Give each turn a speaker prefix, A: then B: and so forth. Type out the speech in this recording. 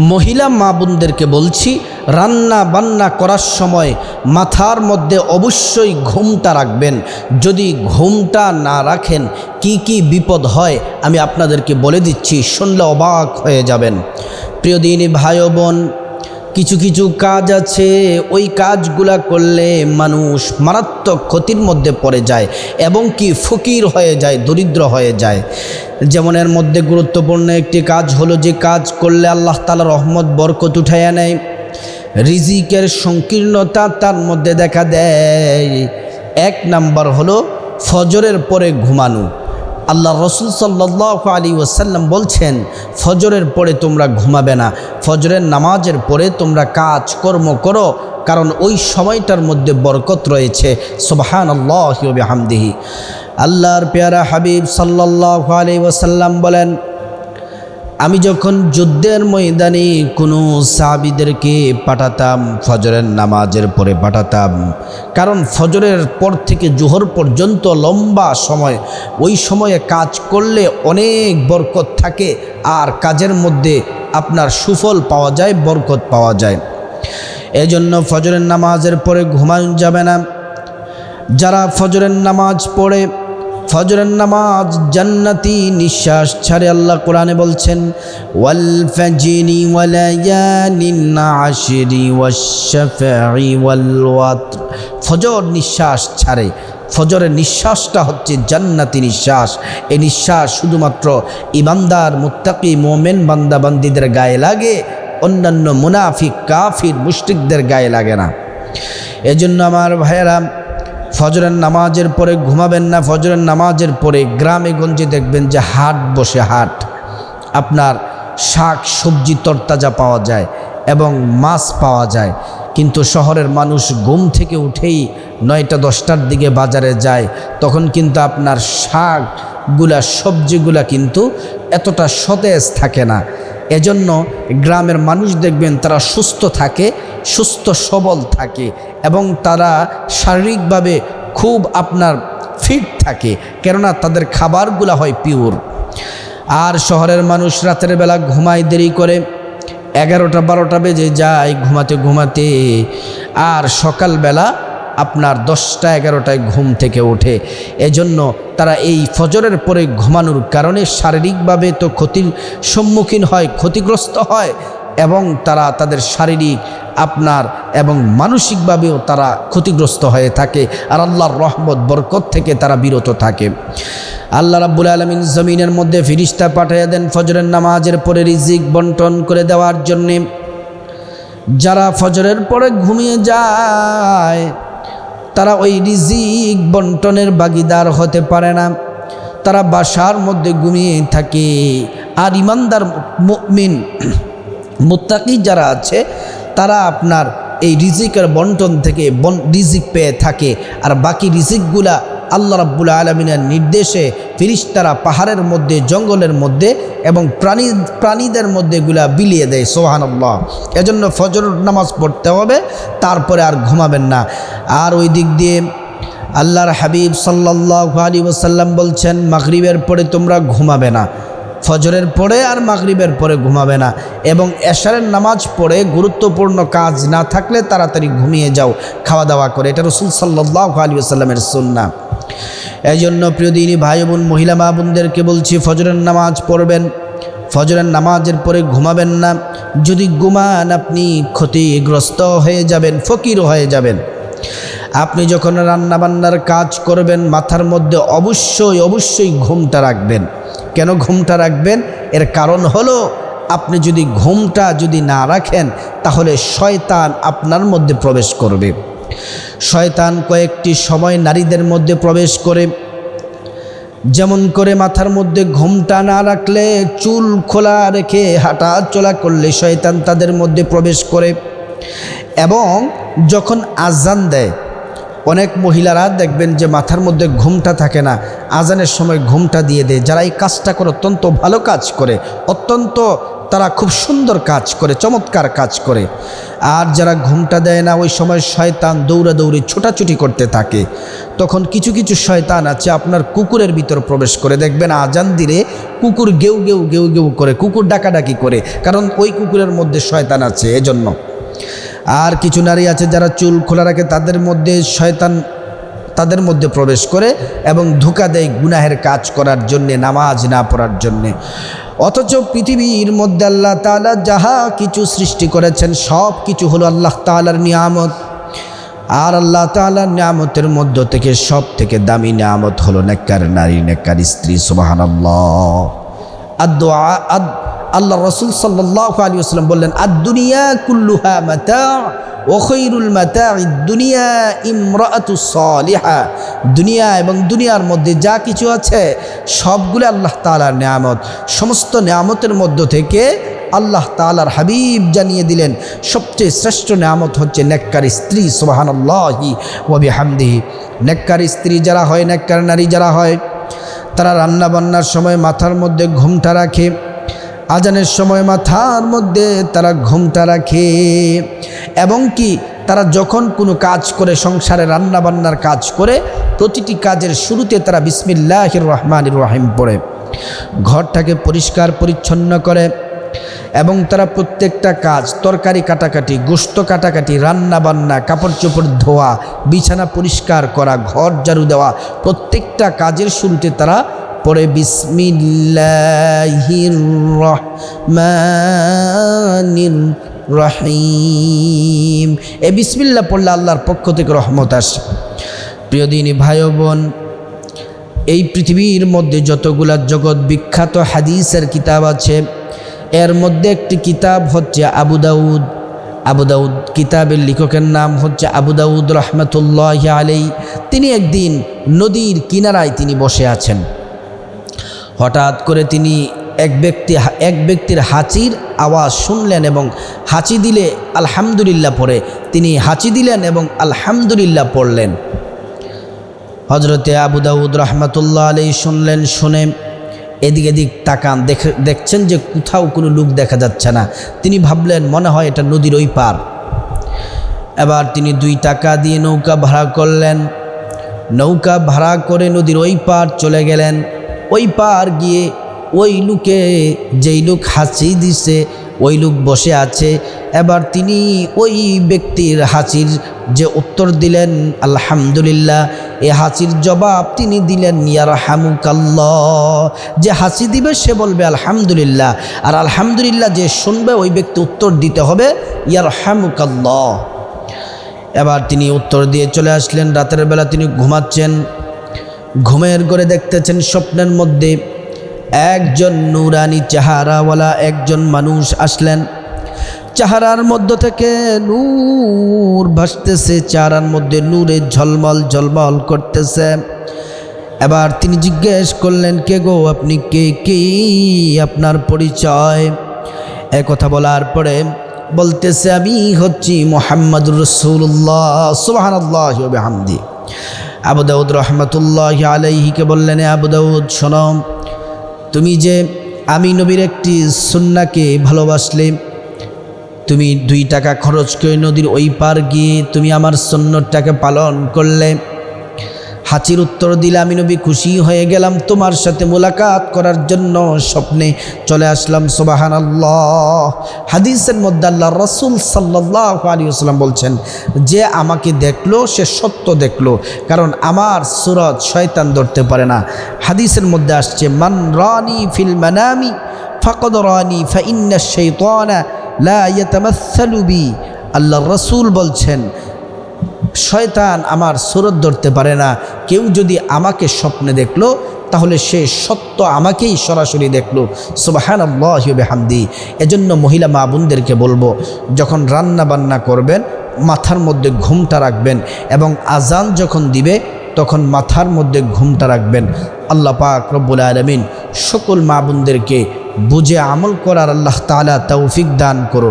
A: মহিলা মা বোনদেরকে বলছি, রান্না বান্না করার সময় মাথার মধ্যে অবশ্যই ঘুমটা রাখবেন। যদি ঘুমটা না রাখেন, কি কি বিপদ হয় আমি আপনাদেরকে বলে দিচ্ছি, শুনলে অবাক হয়ে যাবেন। প্রিয় দিনী ভাই বোন কিছু কিছু কাজ আছে, ওই কাজগুলা করলে মানুষ মারাত্মক ক্ষতির মধ্যে পড়ে যায় এবং কি ফকির হয়ে যায়, দরিদ্র হয়ে যায়। যেমন এর মধ্যে গুরুত্বপূর্ণ একটি কাজ হলো যে কাজ করলে আল্লাহ তালা রহমত, বরকত উঠাইয়া নেয়। রিজিকের সংকীর্ণতা তার মধ্যে দেখা দেয়। এক নাম্বার হলো ফজরের পরে ঘুমানো। আল্লাহ রসুল সাল্লাহ আলী ওসাল্লাম বলছেন, ফজরের পরে তোমরা ঘুমাবে না। ফজরের নামাজের পরে তোমরা কাজ, কর্ম করো, কারণ ওই সময়টার মধ্যে বরকত রয়েছে। সোবাহান আল্লাহ হামদিহি আল্লাহর পেয়ারা হাবিব সাল্লাহ আলী ওসাল্লাম বলেন আমি যখন যুদ্ধের ময়দানে কোনো সাহাবিদেরকে পাঠাতাম, ফজরের নামাজের পরে পাঠাতাম, কারণ ফজরের পর থেকে জোহর পর্যন্ত লম্বা সময়, ওই সময়ে কাজ করলে অনেক বরকত থাকে আর কাজের মধ্যে আপনার সুফল পাওয়া যায়, বরকত পাওয়া যায়। এজন্য ফজরের নামাজের পরে ঘুমানো যাবে না। যারা ফজরের নামাজ পড়ে ফজরের নামাজ জান্নাতি নিঃশ্বাস ছাড়ে আল্লাহ কোরআনে বলছেন, ওয়াল ফাজিরি ওয়ালায়ালিন আশরি ওয়াশফাই ওয়াল ওয়াতর ফজর নিঃশ্বাস ছাড়ে। ফজরের নিঃশ্বাসটা হচ্ছে জান্নাতি নিঃশ্বাস। এই নিঃশ্বাস শুধুমাত্র ইমানদার, মুত্তাকি, মোমেন বান্দা বান্দিদের গায়ে লাগে, অন্যান্য মুনাফিক, কাফির, মুশরিকদের গায়ে লাগে না। এজন্য আমার ভাইয়েরা ফজরের নামাজের পরে ঘুমাবেন না, ফজরের নামাজের পরে গ্রামে গঞ্জে দেখবেন যে হাট বসে হাট। আপনার শাক, সবজি, তরতাজা পাওয়া যায় এবং মাছ পাওয়া যায়। কিন্তু শহরের মানুষ ঘুম থেকে উঠেই নয়টা, দশটার দিকে বাজারে যায়। তখন কিন্তু আপনার শাকগুলা, সবজিগুলা কিন্তু এতটা সতেজ থাকে না। এজন্য গ্রামের মানুষ দেখবেন তারা সুস্থ থাকে, সুস্থ সবল থাকে এবং তারা শারীরিকভাবে খুব আপনার ফিট থাকে। কেননা তাদের খাবারগুলো হয় পিওর আর শহরের মানুষ রাতের বেলা ঘুমায় দেরি করে। এগারোটা, বারোটা বেজে যায় ঘুমাতে ঘুমাতে। আর সকালবেলা আপনার দশটা, এগারোটায় ঘুম থেকে ওঠে। এজন্য তারা এই ফজরের পরে ঘুমানোর কারণে শারীরিকভাবে তো ক্ষতির সম্মুখীন হয়, ক্ষতিগ্রস্ত হয়। এবং তারা তাদের শারীরিক, আপনার এবং মানসিকভাবেও তারা ক্ষতিগ্রস্ত হয়ে থাকে আর আল্লাহর রহমত, বরকত থেকে তারা বিরত থাকে। আল্লাহ রাব্বুল আলমিন জমিনের মধ্যে ফিরিস্তা পাঠিয়ে দেন ফজরের নামাজের পরে রিজিক বন্টন করে দেওয়ার জন্যে। যারা ফজরের পরে ঘুমিয়ে যায়, তারা ওই রিজিক বন্টনের বাগিদার হতে পারে না। তারা বাসার মধ্যে ঘুমিয়ে থাকে। আর ইমানদার মিন মুত্তাকি যারা আছে, তারা আপনার এই রিজিকের বন্টন থেকে বন, রিজিক পেয়ে থাকে। আর বাকি রিজিকগুলা আল্লাহ রাব্বুল আলমিনের নির্দেশে ফিরিস্তারা পাহাড়ের মধ্যে, জঙ্গলের মধ্যে এবং প্রাণী, প্রাণীদের মধ্যে এগুলা বিলিয়ে দেয় সোহানাল্লাহ এজন্য ফজর নামাজ পড়তে হবে, তারপরে আর ঘুমাবেন না। আর ওই দিক দিয়ে আল্লাহর হাবিব সাল্লাহ আলী ওসাল্লাম বলছেন, মাগরিবের পরে তোমরা ঘুমাবে না। ফজরের পরে আর মাগরিবের পরে ঘুমাবে না এবং এশারের নামাজ পড়ে গুরুত্বপূর্ণ কাজ না থাকলে তাড়াতাড়ি ঘুমিয়ে যাও খাওয়া দাওয়া করে। এটা রসুল সাল্লাহ আলী আসাল্লামের সুন্না। এই জন্য প্রিয় দিনী ভাই বোন, মহিলা মা বোনদেরকে বলছি, ফজরের নামাজ পড়বেন, ফজরের নামাজের পরে ঘুমাবেন না। যদি ঘুমান, আপনি ক্ষতিগ্রস্ত হয়ে যাবেন, ফকির হয়ে যাবেন। আপনি যখন রান্নাবান্নার কাজ করবেন, মাথার মধ্যে অবশ্যই অবশ্যই ঘুমটা রাখবেন। কেন ঘুমটা রাখবেন? এর কারণ হলো, আপনি যদি ঘুমটা যদি না রাখেন, তাহলে শয়তান আপনার মধ্যে প্রবেশ করবে। শয়তান কয়েকটি সময় নারীদের মধ্যে প্রবেশ করে। যেমন করে মাথার মধ্যে ঘুমটা না রাখলে চুল খোলা রেখে হাঁটা চলা করলে শয়তান তাদের মধ্যে প্রবেশ করে। এবং যখন আজান দেয় অনেক মহিলারা দেখবেন যে মাথার মধ্যে ঘুমটা থাকে না, আজানের সময় ঘুমটা দিয়ে দেয়। যারা এই কাজটা করে অত্যন্ত ভালো কাজ করে, অত্যন্ত তারা খুব সুন্দর কাজ করে, চমৎকার কাজ করে। আর যারা ঘুমটা দেয় না, ওই সময় শয়তান দৌড়াদৌড়ি ছোটাছুটি করতে থাকে। তখন কিছু কিছু শয়তান আছে আপনার কুকুরের ভিতর প্রবেশ করে। দেখবেন আজান দিলে কুকুর গেউ গেউ গেউ গেউ করে, কুকুর ডাকাডাকি করে। কারণ ওই কুকুরের মধ্যে শয়তান আছে, এজন্য। আর কিছু নারী আছে যারা চুল খোলা রাখে, তাদের মধ্যে শয়তান তাদের মধ্যে প্রবেশ করে এবং ধোকা দেয় গুনাহের কাজ করার জন্যে, নামাজ না পড়ার জন্যে। অথচ পৃথিবীর মধ্যে আল্লাহ তাআলা যাহা কিছু সৃষ্টি করেছেন, সব কিছু হলো আল্লাহ তাআলার নিয়ামত। আর আল্লাহ তাআলার নিয়ামতের মধ্য থেকে সব থেকে দামি নিয়ামত হলো নেককার নারী, নেককার স্ত্রী, সুবহানাল্লাহ। আদ-দুআ আদ আল্লাহ রসুল সাল্লাহ আলী আসলাম বললেন আদ দুনিয়া কুল্লুহা মাতা ওখৈরুল মাতা দুনিয়া ইমরাতু দুনিয়া এবং দুনিয়ার মধ্যে যা কিছু আছে, সবগুলো আল্লাহ তালার নিয়ামত। সমস্ত নিয়ামতের মধ্য থেকে আল্লাহ তালার হাবিব জানিয়ে দিলেন, সবচেয়ে শ্রেষ্ঠ নিয়ামত হচ্ছে নেককার স্ত্রী সুবাহান্লাহি ওবি হামদিহি নেককার স্ত্রী যারা হয়, নেককার নারী যারা হয়, তারা রান্না বান্নার সময় মাথার মধ্যে ঘুমটা রাখে। আজানের সময় মাথার মধ্যে তারা ঘুমটা রাখে এবং কি তারা যখন কোনো কাজ করে, সংসারে রান্না বান্নার কাজ করে, প্রতিটি কাজের শুরুতে তারা বিসমিল্লাহির রহমানির রহিম পড়ে। ঘরটাকে পরিষ্কার পরিচ্ছন্ন করে এবং তারা প্রত্যেকটা কাজ, তরকারি কাটাকাটি, গোস্ত কাটাকাটি রান্না বান্না কাপড় চোপড় ধোয়া, বিছানা পরিষ্কার করা, ঘর ঝাড়ু দেওয়া, প্রত্যেকটা কাজের শুরুতে তারা পরে বিসমিল্লাহির রহমানির রহিম। এ বিসমিল্লা পড়লে আল্লাহর পক্ষ থেকে রহমত আসে। প্রিয় দিনী ভাই বোন, এই পৃথিবীর মধ্যে যতগুলা জগৎ বিখ্যাত হাদিসের কিতাব আছে, এর মধ্যে একটি কিতাব হচ্ছে আবু দাউদ। আবু দাউদ কিতাবের লেখকের নাম হচ্ছে আবু দাউদ রহমতুল্লাহ আলাই তিনি একদিন নদীর কিনারায় তিনি বসে আছেন। হঠাৎ করে তিনি এক ব্যক্তি এক ব্যক্তির হাঁচির আওয়াজ শুনলেন এবং হাঁচি দিলে আলহামদুলিল্লাহ পড়ে। তিনি হাঁচি দিলেন এবং আলহামদুলিল্লাহ পড়লেন। হজরতে আবু দাউদ রহমতুল্লাহ আলী শুনলেন, শুনে এদিক এদিক তাকান, দেখে, দেখছেন যে কোথাও কোনো লোক দেখা যাচ্ছে না। তিনি ভাবলেন, মনে হয় এটা নদীর ওই পার। এবার তিনি দুই টাকা দিয়ে নৌকা ভাড়া করলেন। নৌকা ভাড়া করে নদীর ওই পার চলে গেলেন। ওই পার গিয়ে ওই লোকে যেই লোক হাঁচি দিছে, ওই লোক বসে আছে। এবার তিনি ওই ব্যক্তির হাসির যে উত্তর দিলেন, আলহামদুলিল্লাহ, এ হাসির জবাব তিনি দিলেন ইয়ার হামুকাল্লাহ যে হাসি দিবে, সে বলবে, আলহামদুলিল্লাহ। আর আলহামদুলিল্লাহ যে শুনবে, ওই ব্যক্তি উত্তর দিতে হবে ইয়ার হামুকাল্লাহ এবার তিনি উত্তর দিয়ে চলে আসলেন। রাতের বেলা তিনি ঘুমাচ্ছেন। ঘুমের করে দেখতেছেন স্বপ্নের মধ্যে একজন নুরানি চেহারাওয়ালা, একজন মানুষ আসলেন। চেহারার মধ্য থেকে নূর ভাসতেছে, চেহারার মধ্যে নূরে ঝলমল ঝলমল করতেছে। এবার তিনি জিজ্ঞেস করলেন, কে গো আপনি? কে? কি? আপনার পরিচয়? এ কথা বলার পরে বলতেছে, আমি হচ্ছি মোহাম্মদুর রসুল্লাহ সুবাহ হামদি আবু দাউদ রহমতুল্লাহ আলাইহিকে বললেন আবু দাউদ শোনম তুমি যে আমি নবীর একটি সুন্নাকে ভালোবাসলে, তুমি দুই টাকা খরচ করে নদীর ওই পার গিয়ে তুমি আমার সন্ন্যটাকে পালন করলে হাঁচির উত্তর দিলে আমি নবী খুশি হয়ে গেলাম তোমার সাথে মোলাকাত করার জন্য স্বপ্নে চলে আসলাম সোবাহান আল্লাহ হাদিসের মধ্যে আল্লাহ রসুল সাল্লাহ আলী বলছেন, যে আমাকে দেখল, সে সত্য দেখল, কারণ আমার সুরত শয়তান ধরতে পারে না। হাদিসের মধ্যে আসছে, মান রানি ফিল মানামি, ফকদ রানি ফাইন্না শৈতানা লা ইয়াতামাসসালু বি। আল্লাহ রসুল বলছেন শয়তান আমার সুরত ধরতে পারে না। কেউ যদি আমাকে স্বপ্নে দেখল, তাহলে সে সত্য আমাকেই সরাসরি দেখল। সুবাহান আল্লাহবে হামদি এজন্য মহিলা মা বোনদেরকে বলব, যখন রান্না বান্না করবেন, মাথার মধ্যে ঘুমটা রাখবেন এবং আজান যখন দিবে, তখন মাথার মধ্যে ঘুমটা রাখবেন। আল্লাহ পাক রব্বুল আলমিন সকল মা বোনদেরকে বুঝে আমল করার আল্লাহ তালা তৌফিক দান করুন।